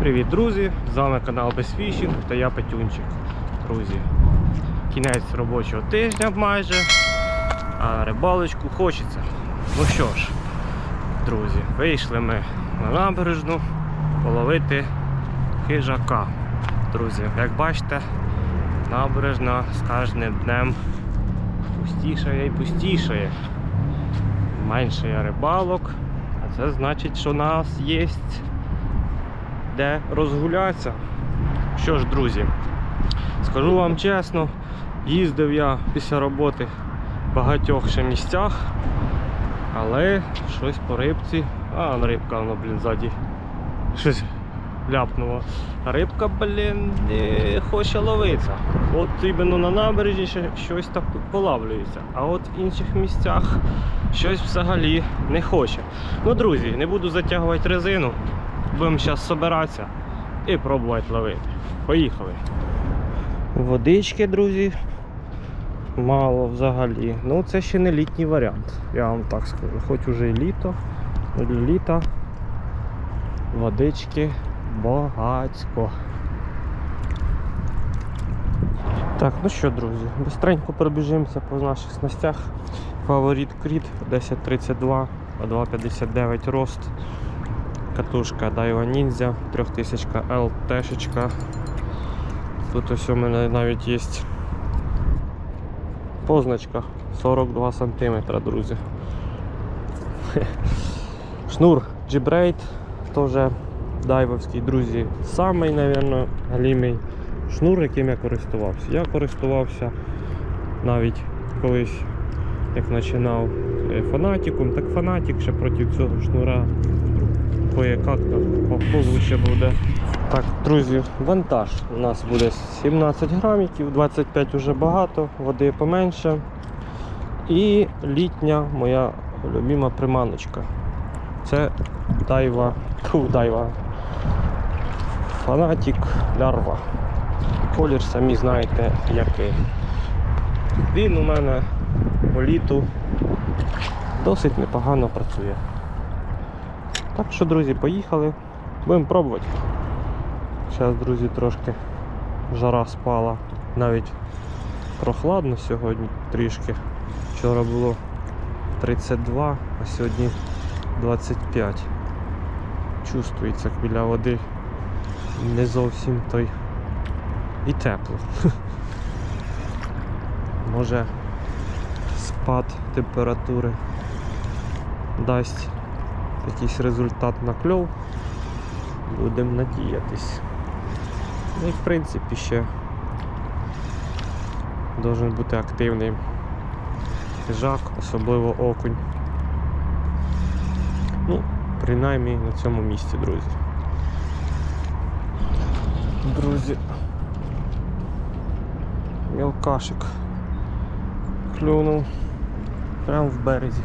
Привіт, друзі! З вами канал Безфішінг та я Петюнчик. Друзі, кінець робочого тижня майже, а рибалочку хочеться. Ну що ж, друзі, вийшли ми на набережну половити хижака. Друзі, як бачите, набережна з кожним днем пустішає і пустішає. Менше є рибалок, це значить, що нас є де розгулятися. Що ж, друзі, скажу вам чесно, їздив я після роботи в багатьох ще місцях, але щось по рибці. А, рибка воно, блін, ззаді щось ляпнуло. Рибка, блін, не хоче ловитися. От іменно на набережні щось так полавлюється, а от в інших місцях щось взагалі не хоче. Ну, друзі, не буду затягувати резину. Будемо зараз збиратися і пробувати ловити. Поїхали. Водички, друзі. Мало взагалі. Ну це ще не літній варіант, я вам так скажу. Хоч уже і літо, для літа водички багацько. Так, ну що, друзі, бистренько пробіжимося по наших снастях. Фаворит Кріт 1032, 2,59 рост. Катушка Daiwa Ninja 3000 LT. Тут ось у мене навіть є позначка 42 см, друзі. Шнур G-Braid, теж дайвовський, друзі, самий, мабуть, галімий шнур, яким я користувався. Я користувався навіть колись, як починав е, фанатиком, так фанатик ще проти цього шнура то повлуче буде. Так, друзі, вантаж у нас буде 17 грамів, 25 вже багато, води поменше. І літня моя любима приманочка. Це дайва, тьфу, дайва. Фанатик лярва. Колір самі знаєте який. Він у мене по літу досить непогано працює. Так що, друзі, поїхали. Будемо пробувати. Зараз, друзі, трошки жара спала. Навіть прохладно сьогодні трішки. Вчора було 32, а сьогодні 25. Чувствується біля води не зовсім той і тепло. Може спад температури дасть якийсь результат на кльов. Будемо надіятись. Ну і в принципі ще должен бути активний хижак, особливо окунь. Ну, принаймні на цьому місці, друзі. Друзі. Мілкашик клюнув прямо в березі.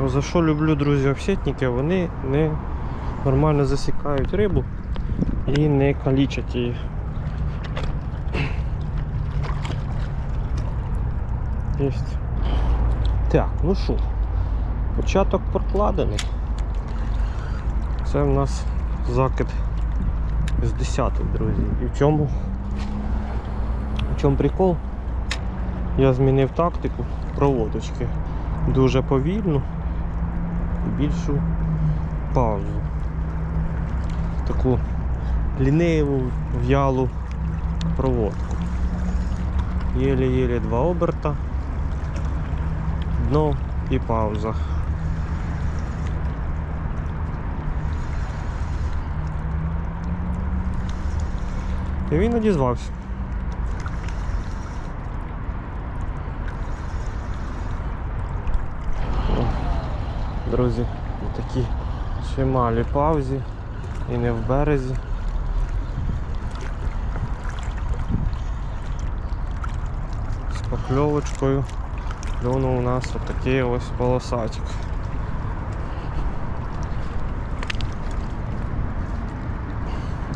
Ну, За що люблю, друзі, овсетники, вони не нормально засікають рибу і не калічать її. Єсть. Так, ну що, початок прокладений. Це в нас закид з 10, друзі. І в чому? В чому прикол? Я змінив тактику проводочки дуже повільну більшу паузу. Таку ліниву, в'ялу проводку. Єлі-єлі два оберта, дно і пауза. І він одізвався. Друзі, такі чималі паузі і не в березі. З покльовочкою клюнул у нас вот такие вот полосатик.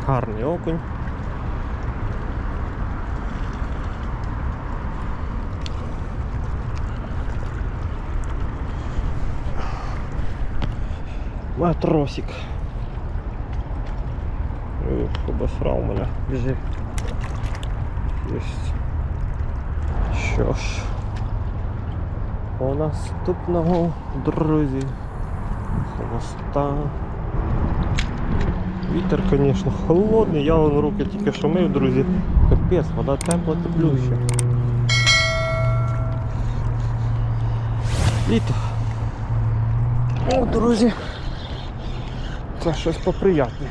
Гарний окунь. Матросик. Ух, обосрал меня. Бежи. Есть. Що. По наступного, друзі. Хвоста. Вітер, звісно, холодний, я вон руки тільки що мив, друзі. Капець, вода тепла, теплюща. Літо. О, друзі. Це щось поприятне.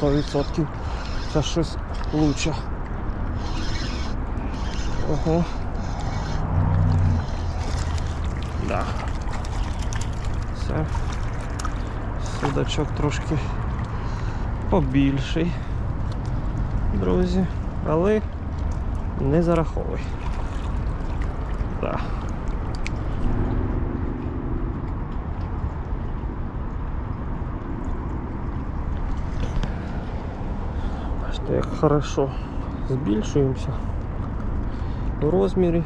100% це щось лучше. Ого. Да. Це судачок трошки побільший, друзі, але не зараховуй. Да. Бачите, як хорошо збільшуємося у розмірі.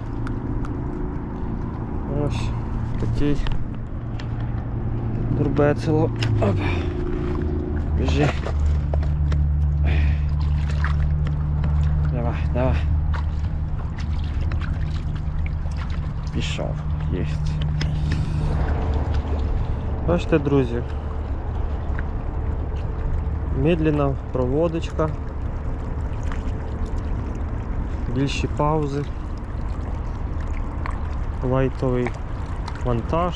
Ось такий дурбецело. Оп. Біжи. Давай, давай. Пішов. Єсть. Бачите, друзі. Медленна проводочка. Більші паузи. Лайтовий монтаж.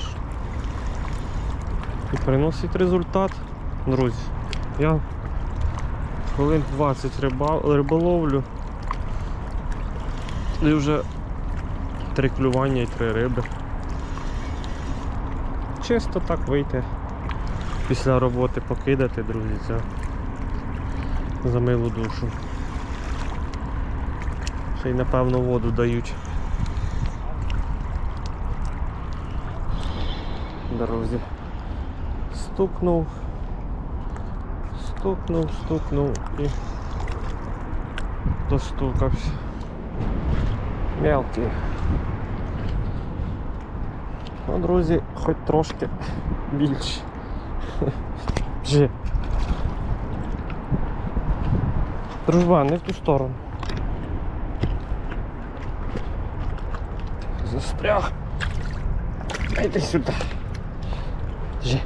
І приносить результат. Друзі, я хвилин 20 риба, риболовлю. І вже три клювання і три риби. Чисто так вийти після роботи покидати, друзі, це за милу душу. Ще й напевно воду дають. Друзі. Стукнув, стукнув, стукнув і достукався. Мелкий. Ну, друзі, хоч трошки більше. Жи. Дружба, не в ту сторону. Застряг. Йди сюди. Жи.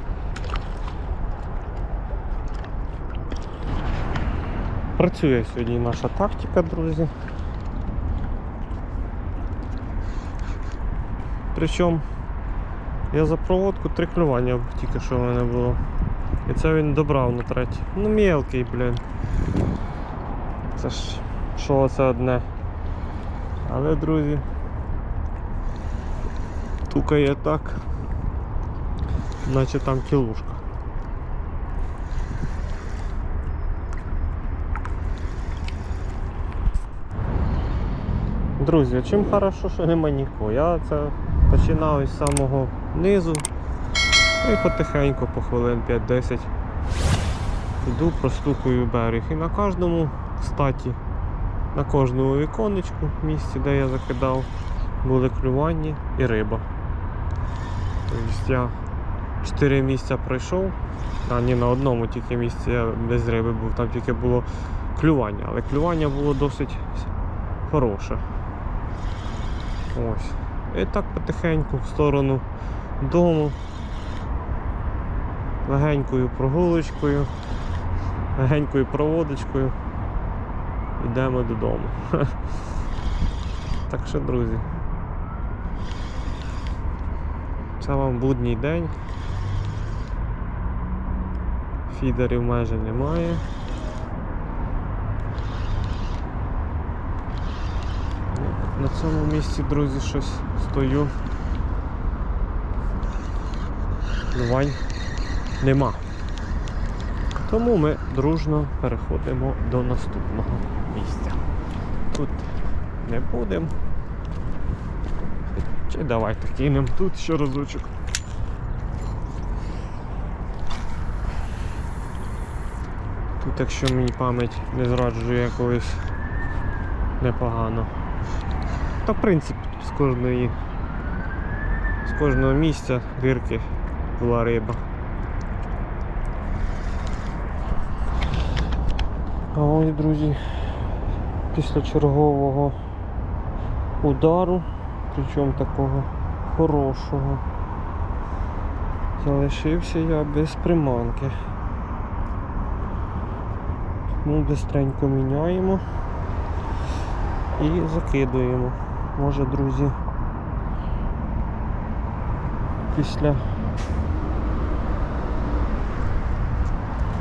Працює сьогодні наша тактика, друзі. Причому я за проводку три клювання тільки що в мене було. І це він добрав на третій. Ну мелкий, блін. Це ж що це одне. Але, друзі, тукає так, наче там кілушка. Друзі, чим хорошо, що нема нікого. Я це починав із самого низу і потихеньку по хвилин 5-10 йду, простукую берег. І на кожному статі, на кожному віконечку, місці, де я закидав, були клювання і риба. Тобто я 4 місця пройшов, а не на одному тільки місці я без риби був, там тільки було клювання, але клювання було досить хороше. Ось. І так потихеньку в сторону дому. Легенькою прогулочкою, легенькою проводочкою. Йдемо додому. Так що, друзі. Це вам будній день. Фідерів майже немає. На цьому місці, друзі, щось стою. Плювань нема. Тому ми дружно переходимо до наступного місця. Тут не будемо. Чи давайте кинемо тут ще разочок. Тут, якщо мені пам'ять не зраджує колись непогано. Та в принципі з кожної з кожного місця дирки була риба. А ось, друзі, після чергового удару, причому такого хорошого, залишився я без приманки. Ну, бистренько міняємо і закидуємо. Може, друзі, після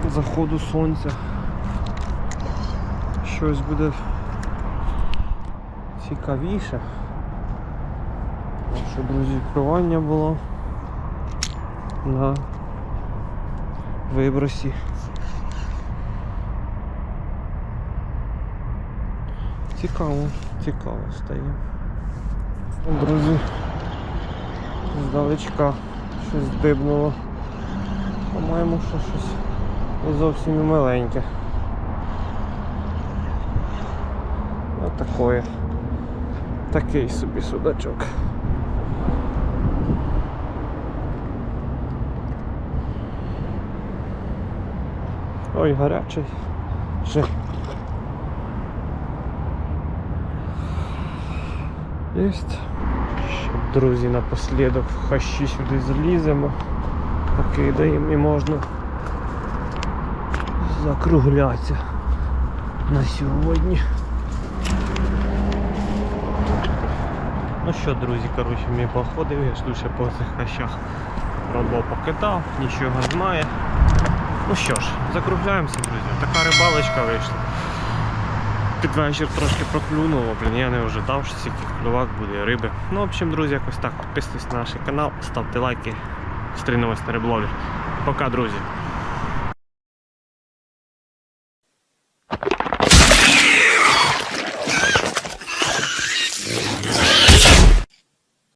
заходу сонця щось буде цікавіше. Так що, друзі, відкривання було на вибросі. Цікаво, цікаво стає. Друзі, здалечка щось дибнуло. По-моєму, що щось не зовсім і маленьке. Отакое. Такий собі судачок. Ой, гарячий. Ще. Єсть. Ще, друзі, напослідок в хащі сюди заліземо, покидаємо і можна закруглятися на сьогодні. Ну що, друзі, коротше, ми походив, я ж ще по цих хащах робо покидав, нічого немає. Ну що ж, закругляємося, друзі. Така рибалочка вийшла. Під вечір трошки проклюнуло, блін, я не ожидав, що стільки клювак буде риби. Ну, в общем, друзі, якось так. Підписуйтесь на наш канал, ставте лайки, Стрінемось на риблові. Пока, друзі.